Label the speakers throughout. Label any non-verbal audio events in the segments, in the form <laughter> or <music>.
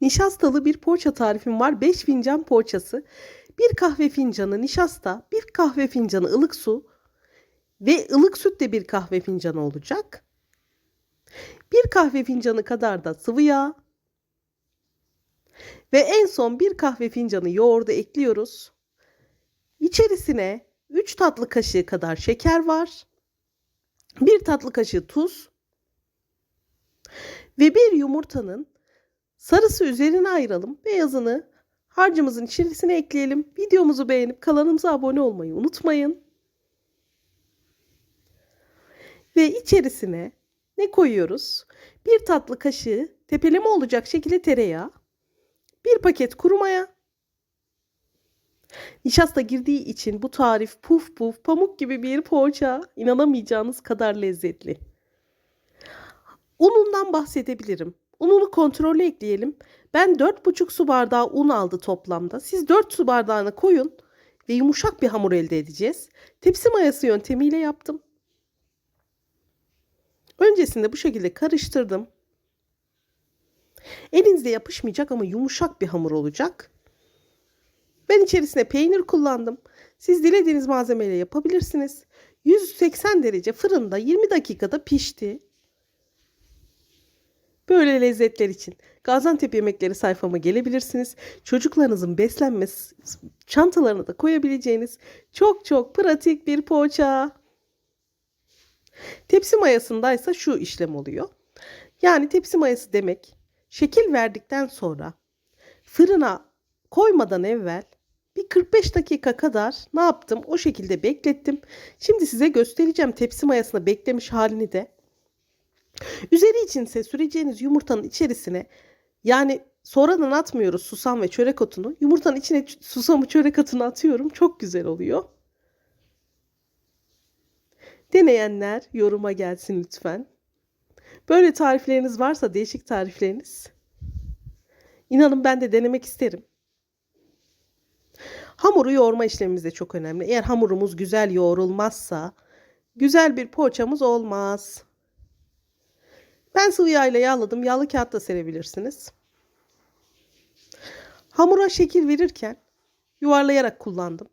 Speaker 1: Nişastalı bir poğaça tarifim var. 5 fincan poğaçası. Bir kahve fincanı nişasta, bir kahve fincanı ılık su ve ılık süt de bir kahve fincanı olacak. Bir kahve fincanı kadar da sıvı yağ. Ve en son bir kahve fincanı yoğurdu ekliyoruz. İçerisine 3 tatlı kaşığı kadar şeker var. 1 tatlı kaşığı tuz ve bir yumurtanın sarısı üzerine ayıralım. Beyazını harcımızın içerisine ekleyelim. Videomuzu beğenip kanalımıza abone olmayı unutmayın. Ve içerisine ne koyuyoruz? Bir tatlı kaşığı tepeleme olacak şekilde tereyağı, bir paket kuru maya, Nişasta girdiği için bu tarif puf puf pamuk gibi bir poğaça inanamayacağınız kadar lezzetli. Unundan bahsedebilirim. Ununu kontrollü ekleyelim. Ben 4,5 su bardağı un aldı toplamda. Siz 4 su bardağına koyun ve yumuşak bir hamur elde edeceğiz. Tepsi mayası yöntemiyle yaptım. Öncesinde bu şekilde karıştırdım. Elinizde yapışmayacak ama yumuşak bir hamur olacak. Ben içerisine peynir kullandım. Siz dilediğiniz malzemeyle yapabilirsiniz. 180 derece fırında 20 dakikada pişti. Böyle lezzetler için Gaziantep yemekleri sayfama gelebilirsiniz. Çocuklarınızın beslenme çantalarına da koyabileceğiniz çok çok pratik bir poğaça. Tepsi mayasındaysa şu işlem oluyor. Yani tepsi mayası demek şekil verdikten sonra fırına koymadan evvel bir 45 dakika kadar ne yaptım? O şekilde beklettim. Şimdi size göstereceğim tepsi mayasına beklemiş halini de. Üzeri içinse süreceğiniz yumurtanın içerisine yani sonradan atmıyoruz susam ve çörek otunu. Yumurtanın içine susamı çörek otunu atıyorum. Çok güzel oluyor. Deneyenler yoruma gelsin lütfen. Böyle tarifleriniz varsa değişik tarifleriniz. İnanın ben de denemek isterim. Hamuru yoğurma işlemimiz de çok önemli. Eğer hamurumuz güzel yoğrulmazsa güzel bir poğaçamız olmaz. Ben sıvı yağ ile yağladım. Yağlı kağıt da serebilirsiniz. Hamura şekil verirken yuvarlayarak kullandım.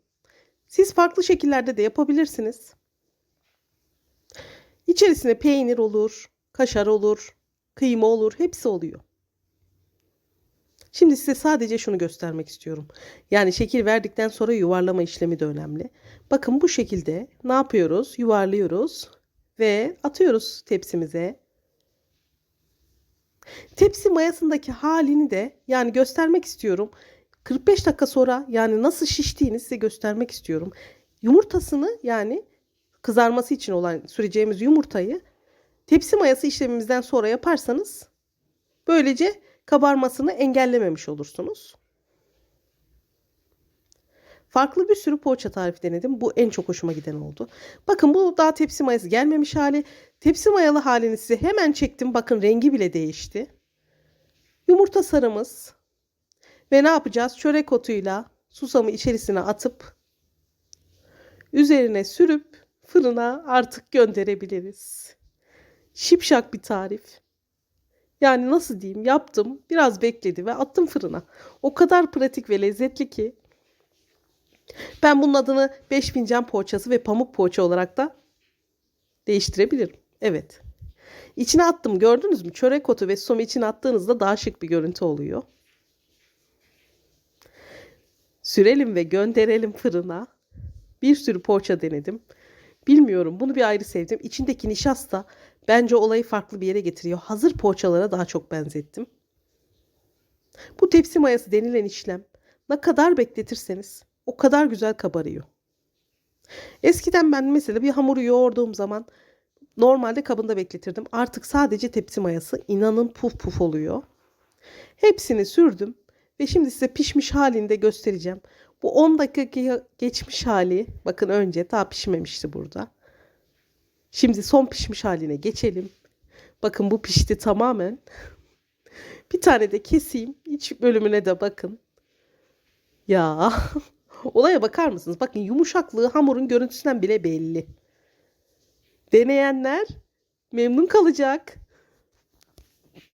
Speaker 1: Siz farklı şekillerde de yapabilirsiniz. İçerisine peynir olur, kaşar olur, kıyma olur, hepsi oluyor. Şimdi size sadece şunu göstermek istiyorum. Yani şekil verdikten sonra yuvarlama işlemi de önemli. Bakın bu şekilde ne yapıyoruz? Yuvarlıyoruz ve atıyoruz tepsimize. Tepsi mayasındaki halini de yani göstermek istiyorum. 45 dakika sonra yani nasıl şiştiğini size göstermek istiyorum. Yumurtasını yani kızarması için olan süreceğimiz yumurtayı tepsi mayası işlemimizden sonra yaparsanız böylece kabarmasını engellememiş olursunuz. Farklı bir sürü poğaça tarifi denedim. Bu en çok hoşuma giden oldu. Bakın bu daha tepsi mayası gelmemiş hali. Tepsi mayalı halini size hemen çektim. Bakın rengi bile değişti. Yumurta sarımız. Ve ne yapacağız? Çörek otuyla susamı içerisine atıp üzerine sürüp fırına artık gönderebiliriz. Şipşak bir tarif. Yani nasıl diyeyim yaptım biraz bekledi ve attım fırına. O kadar pratik ve lezzetli ki. Ben bunun adını 5 fincan poğaçası ve pamuk poğaça olarak da değiştirebilirim. Evet. İçine attım gördünüz mü? Çörek otu ve somu içine attığınızda daha şık bir görüntü oluyor. Sürelim ve gönderelim fırına. Bir sürü poğaça denedim. Bilmiyorum bunu bir ayrı sevdim. İçindeki nişasta bence olayı farklı bir yere getiriyor. Hazır poğaçalara daha çok benzettim. Bu tepsi mayası denilen işlem ne kadar bekletirseniz o kadar güzel kabarıyor. Eskiden ben mesela bir hamuru yoğurduğum zaman normalde kabında bekletirdim. Artık sadece tepsi mayası inanın puf puf oluyor. Hepsini sürdüm ve şimdi size pişmiş halini de göstereceğim. Bu 10 dakika geçmiş hali bakın önce daha pişmemişti burada. Şimdi son pişmiş haline geçelim. Bakın bu pişti tamamen. <laughs> Bir tane de keseyim. İç bölümüne de bakın. Ya <laughs> olaya bakar mısınız? Bakın yumuşaklığı hamurun görüntüsünden bile belli. Deneyenler memnun kalacak.